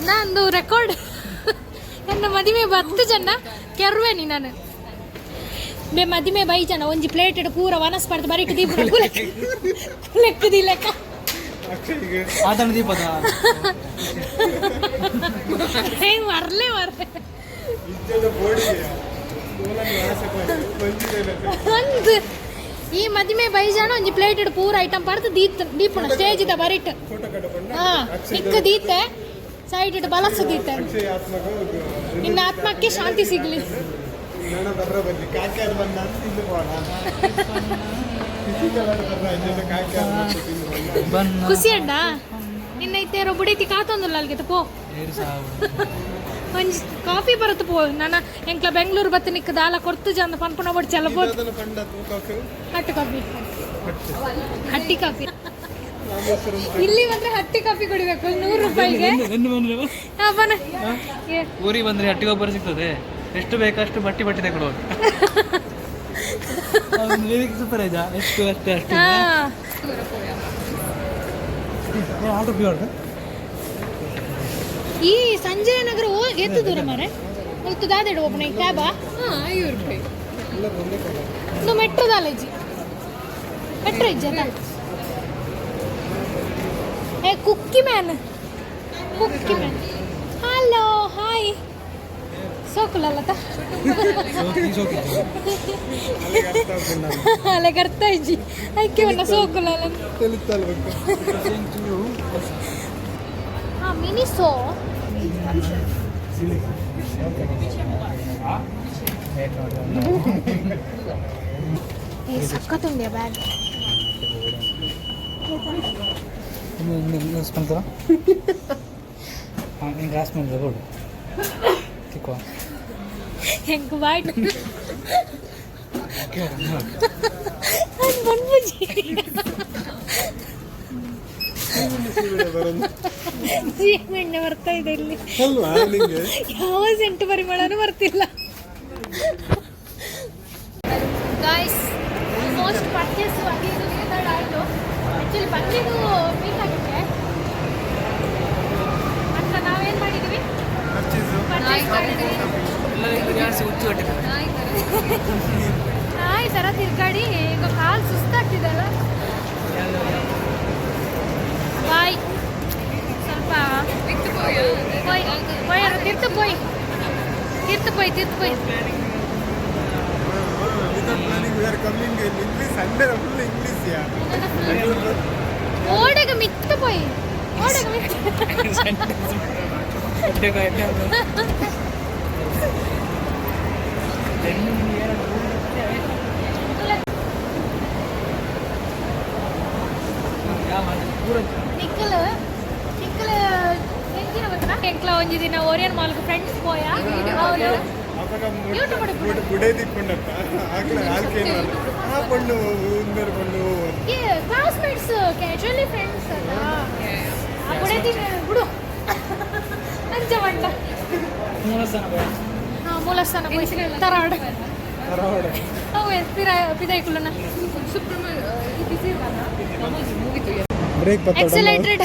ನಂದು ರೆಕಾರ್ಡ್ ಎನ್ನ ಮದಿಮೆ ಬತ್ತು ಜನ ಕೆರ್ವೇನಿ ನಾನು ಬೇ ಮದಿಮೆ ಬೈ ಜನ ಒಂಜಿ ಪ್ಲೇಟ್ ಇಟ್ಟು ಪೂರ ವನಸ್ ಬರೀಟ್ ದೀಪ ಲೆಕ್ಕದಿ ಲೆಕ್ಕ ಮರ್ಲೆ ಮರ್ಲೆ ಒಂದು. ಈ ಮದಿಮೆ ಬೈಜಾಣ ಒಂಜಿ ಪ್ಲೇಟ್ ಇಡು ಪೂರ ಐಟಮ್ ಪಡ್ದು ದೀತ್ ದೀಪಣ ಸ್ಟೇಜ್ ದ ಬರಿಟ್. ಹಾ ಇಕ್ಕ ದೀತೆ ಸೈಡ್ ಇಟ್ಟು ಬಲಸ ದೀತೆ. ನಿನ್ನ ಆತ್ಮಕ್ಕೆ ಶಾಂತಿ ಸಿಗ್ಲಿ. ಖುಷಿ ಅಣ್ಣ. ನಿನ್ನ ಇತ್ತೇರೋ ಬುಡೈತಿ ಕಾತೊಂದಿಲ್ಲ ಅಲ್ಲಿಗೆ ಪೋ. ಒಂಜಿ ಕಾಫಿ ಬರುತ್ತೆ ಪೋ ನನ್ನ ಎಂಕ್ಲ ಬೆಂಗಳೂರು ಬತ್ತ ನಿಕ್ಕ ದಾಲ ಕೊರ್ತು ಜನ ಪನ್ಪುನ ಬಡ್ ಅದನ್ನು ಹಟ್ಟಿ ಕಾಫಿ. ಹಟ್ಟಿ. ಕಾಫಿ. ಇಲ್ಲಿ ಬಂದ್ರೆ ಹಟ್ಟಿ ಕಾಫಿ ಕುಡಿಬೇಕು ನೂರು ರೂಪಾಯಿಗೆ. ಊರಿಗೆ ಬಂದ್ರೆ ಹಟ್ಟಿ ಗೊಬ್ಬರ ಸಿಗ್ತದೆ. ಎಷ್ಟು ಬೇಕಷ್ಟು ಬಟ್ಟಿ ಬಟ್ಟಿ ತಗೊಳ್ಳುವಾಗ ಸೂಪರ್ ಆಯ್ತಾ ಎಷ್ಟು ಅಷ್ಟೇ ಈ ಸಂಜಯ ನಗರ ಎತ್ತು ದೂರ ಮಾರೆ ಇತ್ತು ದಾದೆಡು ಹೋಗೋಣ ಈ ಕ್ಯಾಬಾ? ಹಾಂ ಐವತ್ತು ರೂಪಾಯಿ. ಇದು ಮೆಟ್ರೋದಲ್ಲ ಇಜ್ಜಿ ಮೆಟ್ರೋ ಇಜ್ಜಲ್ಲ ಏ ಕುಕ್ಕಿ ಮ್ಯಾನ್ ಕುಕ್ಕಿ ಮ್ಯಾನ್ ಹಲೋ ಹಾಯ್ ಸೋಕುಲಲ್ಲತ ಅಲೆ ಕರ್ತಾ ಇಜ್ಜಿ. ಐಕೆ ಬಣ್ಣ ಸೋಕುಲಲ್ಲ ಹಾಂ ಮಿನಿ ಸೋ. ಏ ಸಖತ್ತುಂಡಿಯ ಬ್ಯಾಗ್ ಸ್ಪಂತರ ಹಾಂ ಹಿಂಗೆ ಗ್ಲಾಸ್ ಮಾಡಿದ್ರೆ ಕೊಡು ತಿಕ್ಕೋ ಎಣ್ಣೆ ಬರ್ತಾ ಇದೆ ಇಲ್ಲಿ. ಅಲ್ವಾ ನಿಂಗೆ? ಯಾವ ಸೆಂಟು ಪರಿಮಳನೂ ಬರ್ತಿಲ್ಲ. ಗಾಯ್ಸ್ ಆಲ್ಮೋಸ್ಟ್ ಪರ್ಚೇಸ್ ಇದು ಆಯಿತು ಆ್ಯಕ್ಚುಲಿ ಬಂದಿದ್ದು ವೀಕ್ ಆಗಿದೆ ಅಂತ ನಾವೇನು ಮಾಡಿದ್ವಿ ನಾಯಿ ಥರ ತಿರ್ಗಾಡಿ ಈಗ ಕಾಲು ಸುಸ್ತಾಗ್ತಿದೆಲ್ಲ ಬಾಯ್ ಸ್ವಲ್ಪ ಪೋಯ್ ಪೋಯ್ ತಿರ್ತು ಪೋಯ್ ತಿರ್ತು ಪೋಯ್ ತಿರ್ತು ಪೋಯ್ without planning we are coming in English Sunday full English ಯಾ ಓಡೆಗ ಮಿತ್ತು ಪೋಯ್ ಓಡೆಗ ಮಿತ್ತು ನಿಖಲ್ ನಿಖಲ್ ಎಂಚಿನ ಗೊತ್ತಾ ಎಂಕ್ಲ ಒಂಜಿ ದಿನ ಓರಿಯನ್ ಮಾಲ್ ಫ್ರೆಂಡ್ಸ್ ಪೋಯ ಅವ್ರು ಯೂಟ್ಯೂಬ್ ಕ್ಲಾಸ್ಮೇಟ್ಸ್ ಕ್ಯಾಶುವಲಿ ಫ್ರೆಂಡ್ಸ್ ಅಲ್ಲ? ಬುಡೆ. ಅಂಚ ಮಂಡ. ಮೂಲಸ್ಥಾನ ತರಾಡ ಅವು ಪಿದಾಯ್ಕುಲನ ಬ್ರೇಕ್ ಎಕ್ಸಲೇಟೆಡ್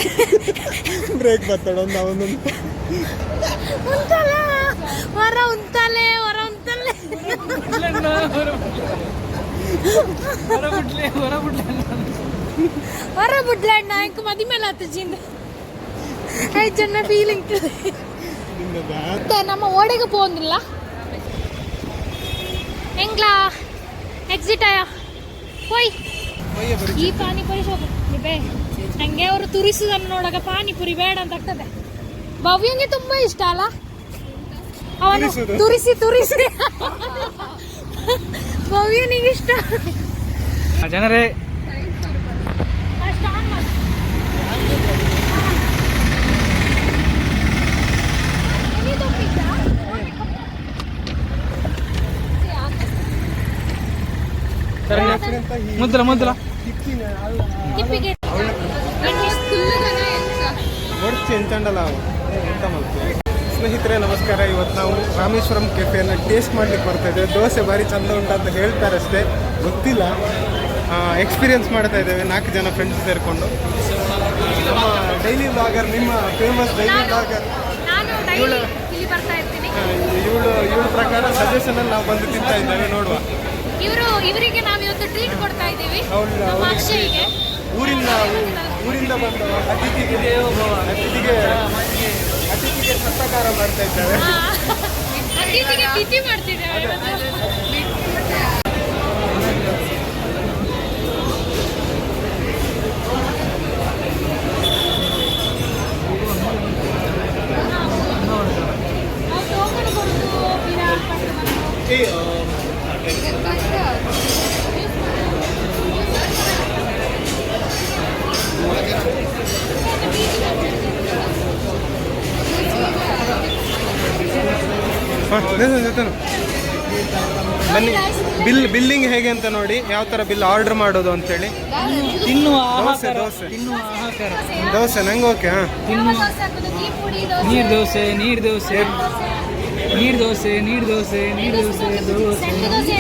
ಬ್ರೇಕ್ ಬತ್ತಡ ಒಂದು ಅವನೊಂದು. ವರ ವರ ವರ ಮದಿ ಮೇಲೆ ಫೀಲಿಂಗ್ ನಮ್ಮ ಓಡೆಗೆ ಪೋಂದಿಲ್ಲ ಹೆಂಗ್ಲಾ? ಎಕ್ಸಿಟ್ ಆಯ? ಹೋಯ್. ಈ ಪಾನಿಪುರಿ ಶಾಪ್ ಬೇ. ನಂಗೆ ಅವರು ತುರಿಸುದನ್ನು ನೋಡಾಗ ಪಾನಿಪುರಿ ಬೇಡ ಅಂತ ಆಗ್ತದೆ. ಭವ್ಯಂಗೆ ತುಂಬಾ ಇಷ್ಟ ಅಲ್ಲ? ಅವನು? ತುರಿಸಿ ತುರಿಸಿ. ಭವ್ಯನಿಗೆ ಇಷ್ಟ. ಜನರೇ? ಮುದ್ದಲ ಮುದ್ದಲ. ಅವು ಎಂತ ಮಾಡ್ತೀವಿ. ಸ್ನೇಹಿತರೆ ನಮಸ್ಕಾರ. ಇವತ್ತು ನಾವು ರಾಮೇಶ್ವರಂ ಕೆಫೆಯನ್ನು ಟೇಸ್ಟ್ ಮಾಡ್ಲಿಕ್ಕೆ ಬರ್ತಾ ಇದ್ದೇವೆ. ದೋಸೆ ಭಾರಿ ಚಂದ ಉಂಟು ಅಂತ ಹೇಳ್ತಾರೆ ಅಷ್ಟೇ ಗೊತ್ತಿಲ್ಲ ಎಕ್ಸ್ಪೀರಿಯನ್ಸ್ ಮಾಡ್ತಾ ಇದ್ದೇವೆ. ನಾಲ್ಕು ಜನ ಫ್ರೆಂಡ್ಸ್ ಸೇರಿಕೊಂಡು. ನಮ್ಮ ಡೈಲಿ ಬ್ಲಾಗರ್ ನಿಮ್ಮ ಫೇಮಸ್ ಡೈಲಿ ಬ್ಲಾಗರ್ ಇರ್ತೀನಿ. ಇವಳು ಇವಳ ಪ್ರಕಾರ ಸಜೆಷನ್ ಅಲ್ಲಿ ನಾವು ಬಂದು ತಿಂತಾ ಇದ್ದೇವೆ. ನೋಡುವ. ಇವರು ಇವರಿಗೆ ನಾವು ಇವತ್ತು ಟ್ರೀಟ್ ಕೊಡ್ತಾ ಇದ್ದೀವಿ. ಊರಿಂದ ಊರಿಂದ ಬಂದು ಅತಿಥಿಗೆ ಅತಿಥಿಗೆ ಅತಿಥಿಗೆ ಸತ್ತಕಾರ ಮಾಡ್ತಾ ಇದ್ದಾರೆ. ಅತಿಥಿಗೆ ಬನ್ನಿ. ಬಿಲ್ ಬಿಲ್ಲಿಂಗ್ ಹೇಗೆ ಅಂತ ನೋಡಿ ಯಾವ ಥರ ಬಿಲ್ ಆರ್ಡರ್ ಮಾಡೋದು ಅಂತೇಳಿ. ಹೇಳಿ ದೋಸೆ, ಆಹಾರ ದೋಸೆ. ದೋಸೆ ನಂಗೆ ಓಕೆ ಹಾಂ. ನೀರು ಪುಡಿ ದೋಸೆ ನೀರ್ ದೋಸೆ. ನೀರ್ ದೋಸೆ ನೀರ್ ದೋಸೆ ನೀರ್ ದೋಸೆ ನೀರ್ ದೋಸೆ. ದೋಸೆ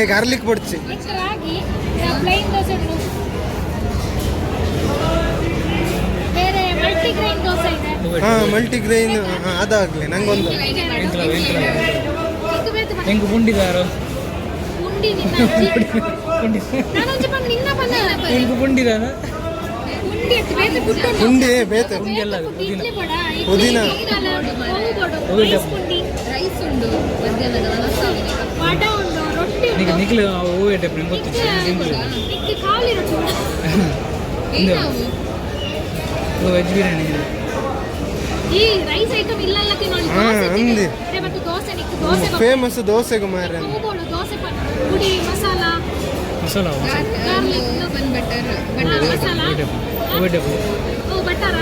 ಏ ಗಾರ್ಲಿಕ್ ಬಡ್ಚಿ. ಹೋಗಿ ರೈಸ್ ಡಬ್ಬ. ಪುಂಡಿ, ರೈಸ್ ಉಂಡು. ಮಧ್ಯಾಹ್ನದ ಮನಸ್ಸಾಗಿದೆ ವಡ ಉಂಡು. ಪುದೀನ ಪುದೀನ ಉಂಡು ನಿಗ್ಲು ಹೂವೆ ಟೈಪ್ ನಂಗೆ ಗೊತ್ತಿತ್ತು ನಿಗ್ಲು ವೆಜ್ ಬಿರಿಯಾನಿ ಇದೆ. ಈ ರೈಸ್ ಐಟಮ್ ಹಾ, ಅಂದಿ. ತಿನ್ನಿ. ಮತ್ತು ದೋಸೆ ನಿಕ್ಕು ದೋಸೆ ಗೊಬ್ಬರ. ಫೇಮಸ್ ದೋಸೆಗೆ dosa podi masala. Masala garlic butter butter masala. ಓ ಬಟಾರ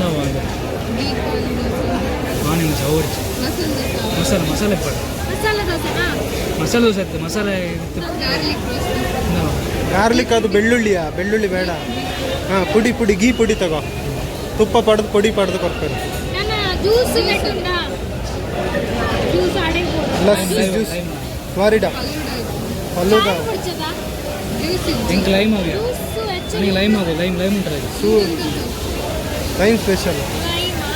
ನಾವು ಪಡ. ಮಸಾಲ ದೋಸೆನಾ ಮಸಾಲೆ ದೋಸೆ ಇತ್ತು ಮಸಾಲೆ ಇತ್ತು. ಗಾರ್ಲಿಕ್ ರೋಸ್ಟ್ ನಾವು ಗಾರ್ಲಿಕ್ ಅದು ಬೆಳ್ಳುಳ್ಳಿಯ ಬೆಳ್ಳುಳ್ಳಿ ಬೇಡ. ಹಾಂ ಪುಡಿ ಪುಡಿ ಗೀ ಪುಡಿ ತಗೋ. ತುಪ್ಪ ಪಡೆದು ಪುಡಿ ಪಡೆದು ಕೊಡ್ತಾರೆ ಲಸ್ಸಿ ಜ್ಯೂಸ್ ವಾರಿಡ ಫಲೂದ ಕುಡ್ಚದ? ಜ್ಯೂಸ್ ಹೆಂಗ್ ಲೈಮ್ ಹೆಚ್ಚು ನನಗೆ ಲೈಮ್ ಆಗು ಲೈಮ್ ಲೈಮ್ ಸ್ಪೆಷಲ್ ಲೈಮಾ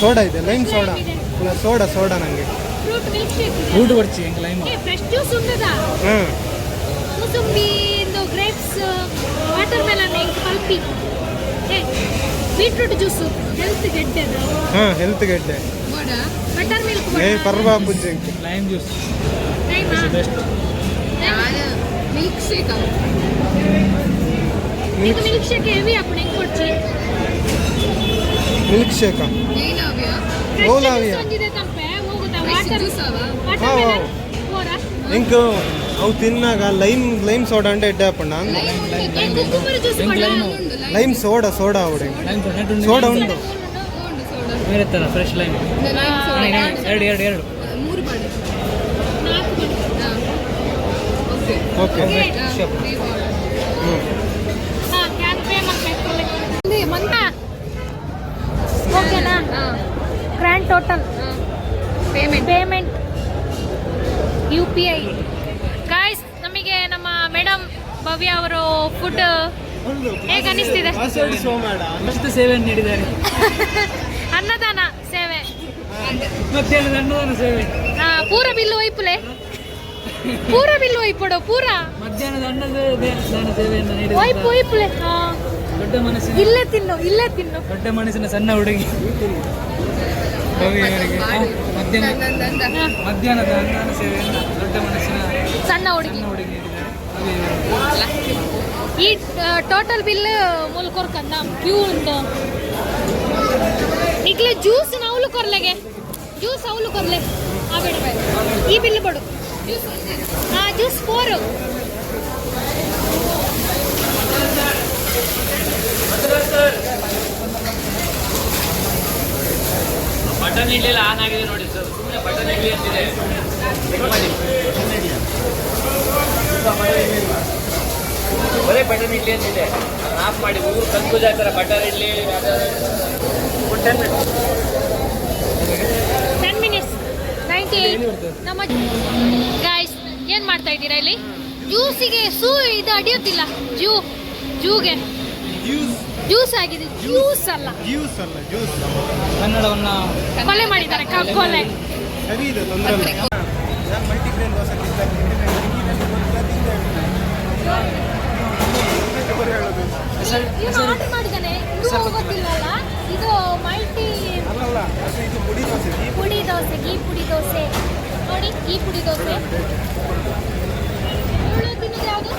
ಸೋಡಾ ಇದೆ ಲೈಮ್ ಸೋಡಾ ಇಲ್ಲ ಸೋಡಾ ಸೋಡಾ ನನಗೆ ಫ್ರೂಟ್ ಮಿಲ್ಕ್ ಶೇಕ್ ರೂಟ್ ಬರ್ಚಿ ಹೆಂಗ್ ಲೈಮ್ ಫ್ರೆಶ್ ಜ್ಯೂಸ್ ಉಂಟದ? ಹಾಂ ಮೂಸಂಬಿ ಗ್ರೇಪ್ಸ್ ವಾಟರ್ ಮೆಲನ್ ಇಂಕ್ ಪಲ್ಪಿ ಬೀಟ್ರೂಟ್ ಜ್ಯೂಸು. ಹೆಲ್ತ್ ಗೆಡ್ಡೆ ಅದು. ಹಾಂ ಹೆಲ್ತ್ ಗೆಡ್ಡೆ. ವಡ ಬಟರ್ ಮಿಲ್ಕ್ ಏ ಪರ್ವಾ ಪುಜ್ಜಿ lime juice best milkshake ಇದು ಮಿಲ್ಕ್ ಶೇಕ್ ಹೆವಿ ಅಪ್ಪಣೆ ಕೊಡ್ಚಿ. ಮಿಲ್ಕ್ ಶೇಕ್ ಏನಾವ್ಯ ಓಲಾವಿಯ? ಒಂದಿದೆ ತಂಪೆ ಹೋಗುತ್ತಾ ವಾಟರ್ ಜ್ಯೂಸ್ ಅವ? ವಾಟರ್ ಮೆಲನ್ ಹೋರಾ ಇಂಕು ಅವು ತಿನ್ನಾಗ ಲೈಮ್ ಲೈಮ್ ಸೋಡಾ ಅಂತ ಇಡ್ಡಪ್ಪಣ್ಣ ಲೈಮ್ ಸೋಡಾ ಸೋಡಾ ಅವಡೆ ಸೋಡಾ ಉಂಟು ಇರುತ್ತಲ್ಲ ಫ್ರೆಶ್ ಲೈಮ್. ಎರಡು ಎರಡು ಎರಡು. ಓಕೆ. ಓಕೆನಾ? Grand total payment U P I Bhavya ಅವರು ಫುಡ್ ಹೇಗೆ ಅನಿಸ್ತಿದೆ? ಎಷ್ಟು ಸೇವೆಯನ್ನು ನೀಡಿದ್ದಾರೆ. ಅನ್ನದಾನ ಸೇವೆ. ಅನ್ನದಾನ ಸೇವೆ? ಪೂರ ಬಿಲ್ಲು ಒಯ್ಪುಲೆ? ಪೂರ ಬಿಲ್ಲು ವೈಪುಡು ಪೂರ? ಮಧ್ಯಾಹ್ನದ ಅನ್ನದಾನ ಸೇವೆಯನ್ನು ಒಯ್ಪು ನೀಡಿದ ಒಯ್ಪುಲೆ. ದೊಡ್ಡ ಮನಸ್ಸಿನ ಇಲ್ಲೇ ತಿನ್ನು ಇಲ್ಲೇ ತಿನ್ನು. ದೊಡ್ಡ ಮನಸ್ಸಿನ ಸಣ್ಣ ಹುಡುಗಿ. ಭವ್ಯವರಿಗೆ. ಮಧ್ಯಾಹ್ನ ಮಧ್ಯಾಹ್ನದ ಅನ್ನದಾನ ಸೇವೆಯನ್ನು ದೊಡ್ಡ ಮನಸ್ಸಿನ ಸಣ್ಣ ಹುಡುಗಿ ಸಣ್ಣ ಹುಡುಗಿ ನೀಡಿದ್ದಾರೆ ಭವ್ಯವರು ಈ ಟೋಟಲ್ ಬಿಲ್ ಮುಲ್ಕೊರ್ಕಂದ ಕ್ಯೂ ಉಂಟು. ಈಗಲೇ ಜ್ಯೂಸ್ ನಾವು ಕೊರ್ಲೆಗೆ ಜ್ಯೂಸ್ ಅವಳು ಕೊರ್ಲೆ ಆ ಈ ಬಿಲ್ ಬಡು ಹಾಂ ಜ್ಯೂಸ್ ಫೋರು ಬಟನ್ ಇಡ್ಲಿಲ್ಲ ಆನ್ ಆಗಿದೆ ನೋಡಿ ಸರ್ ಸುಮ್ಮನೆ ಬಟನ್ ಇಡ್ಲಿ ಅಂತಿದೆ. ಬಟನ್ ಇಡ್ಲಿ ಅಂತಿದೆ ಆಫ್ ಮಾಡಿ ಊರು ಕನ್ಫ್ಯೂಸ್ ಆಗ್ತಾರೆ butter idli ten minutes. Ninety ನಮ್ಮ ಗಾಯ್ಸ್ ಏನು ಮಾಡ್ತಾ ಇದ್ದೀರಾ ಇಲ್ಲಿ? ಜ್ಯೂಸಿಗೆ ಸೂ ಇದು ಅಡಿಯೋತಿಲ್ಲ ಜ್ಯೂ ಜ್ಯೂಗೆ ಜ್ಯೂಸ್ ಜ್ಯೂಸ್ ಆಗಿದೆ. ಜ್ಯೂಸ್ ಅಲ್ಲ. ಜ್ಯೂಸ್ ಅಲ್ಲ ಜ್ಯೂಸ್ ಕನ್ನಡವನ್ನ ಕೊಲೆ ಮಾಡಿದ್ದಾರೆ. ಕೊಲೆ. ಸರಿ ಇದೆ ತೊಂದರೆ ಇಲ್ಲ. ಮಲ್ಟಿಗ್ರೇನ್ ದೋಸೆ ಇವನು ಆರ್ಡರ್ ಮಾಡಿದ್ದಾನೆ. ಇನ್ನೂ ಗೊತ್ತಿಲ್ಲಲ್ಲ ಇದು ಮಲ್ಟಿ ಪುಡಿ ದೋಸೆ ಈ ಪುಡಿ ದೋಸೆ ಗೀ ಪುಡಿ ದೋಸೆ. ನೋಡಿ ಗೀ ಪುಡಿ ದೋಸೆ. ಇವಳು ತಿನ್ನೋದು ಯಾವುದು?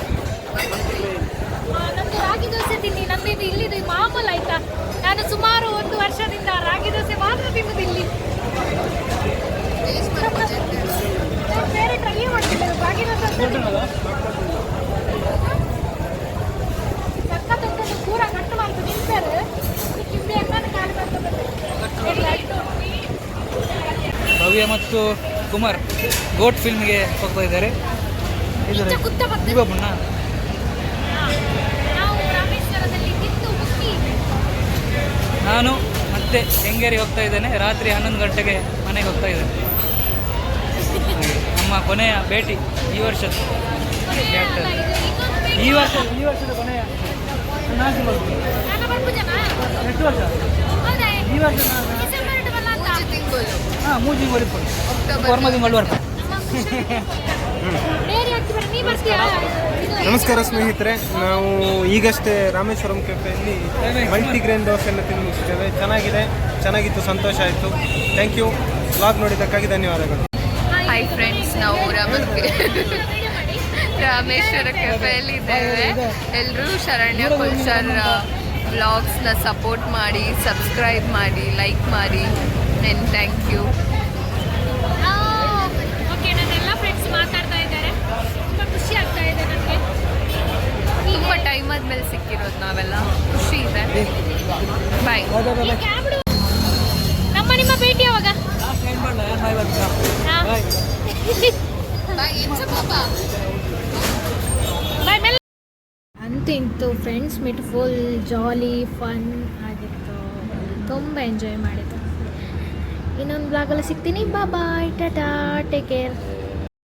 ನಮ್ದು ರಾಗಿ ದೋಸೆ ತಿನ್ನಿ. ನಂದು ಇದು ಇಲ್ಲಿದು ಮಾಮೂಲು ಆಯ್ತಾ? ನಾನು ಸುಮಾರು ಒಂದು ವರ್ಷದಿಂದ ರಾಗಿ ದೋಸೆ ಮಾತ್ರ ತಿನ್ನೋದು ಇಲ್ಲಿ ನಾನು ಬೇರೆ ಟ್ರೈ ಮಾಡ್ತಿದ್ದೆ ರಾಗಿ ದೋಸೆ ಅಂತ ತಿನ್ನೋದು. ಸಖತ್ ಉಂಟು ಪೂರ ಗಟ್ಟು ಮಾಡ್ತು ನಿಂತಾರೆ ಕಿಂಬಿ ಹಂಗಾದ ಕಾಲು ಬರ್ತದೆ ಭವ್ಯ ಮತ್ತು ಕುಮಾರ್ ಗೋಟ್ ಫಿಲ್ಮ್ಗೆ ಹೋಗ್ತಾ ಇದ್ದಾರೆ. ಮುಕ್ಕಿ ನಾನು ಮತ್ತೆ ಹೆಂಗೇರಿ ಹೋಗ್ತಾ ಇದ್ದೇನೆ. ರಾತ್ರಿ ಹನ್ನೊಂದು ಗಂಟೆಗೆ ಮನೆಗೆ ಹೋಗ್ತಾ ಇದ್ದೇನೆ. ನಮ್ಮ ಕೊನೆಯ ಭೇಟಿ ಈ ವರ್ಷದ. ಈ ವರ್ಷ ಈ ವರ್ಷದ ಕೊನೆಯ? ಎಷ್ಟು ವರ್ಷ? ಈ ವರ್ಷ ಹಾಂ ನಮಸ್ಕಾರ ಸ್ನೇಹಿತರೆ ನಾವು ಈಗಷ್ಟೇ ರಾಮೇಶ್ವರಂ ಕೆಫೆಯಲ್ಲಿ ಮಲ್ಟಿಗ್ರೇನ್ ದೋಸೆಯನ್ನು ತಿಂದು ಮುಗಿಸಿದ್ದೇವೆ. ಚೆನ್ನಾಗಿದೆ ಚೆನ್ನಾಗಿತ್ತು ಸಂತೋಷ ಆಯಿತು. ಥ್ಯಾಂಕ್ ಯು ವ್ಲಾಗ್ ನೋಡಿದ್ದಕ್ಕಾಗಿ ಧನ್ಯವಾದಗಳು. ಹಾಯ್ ಫ್ರೆಂಡ್ಸ್ ನಾವು ರಾಮೇಶ್ವರ ಕೆಫೆಯಲ್ಲಿ ಇದ್ದೇವೆ. ಎಲ್ಲರೂ ಶರಣ್ಯ ಕುಲ್ಸರ್ ಬ್ಲಾಗ್ಸ್ನ ಸಪೋರ್ಟ್ ಮಾಡಿ ಸಬ್ಸ್ಕ್ರೈಬ್ ಮಾಡಿ ಲೈಕ್ ಮಾಡಿ. ಆ್ಯಂಡ್ ಥ್ಯಾಂಕ್ ಯು ಓಕೆ ನನ್ನೆಲ್ಲ ಫ್ರೆಂಡ್ಸ್ ಮಾತಾಡ್ತಾ ಇದ್ದಾರೆ. ತುಂಬ ಖುಷಿ ಆಗ್ತಾ ಇದೆ ನನಗೆ. ತುಂಬ ಟೈಮ್ ಆದಮೇಲೆ ಸಿಕ್ಕಿರೋದು ನಾವೆಲ್ಲ. ಖುಷಿ ಇದೆ. ಬಾಯ್ ನಮ್ಮ ನಿಮ್ಮ ಭೇಟಿ ಯಾವಾಗ? ಅಂತೂ ಇಂತು friends meet full jolly fun ಆಗಿತ್ತು. ತುಂಬ ಎಂಜಾಯ್ ಮಾಡಿದ್ದು. ಇನ್ನೊಂದು ಬ್ಲಾಗಲ್ಲಿ ಸಿಗ್ತೀನಿ ಬಾ ಬಾಯ್ ಟಾಟಾ ಟೇಕ್ ಕೇರ್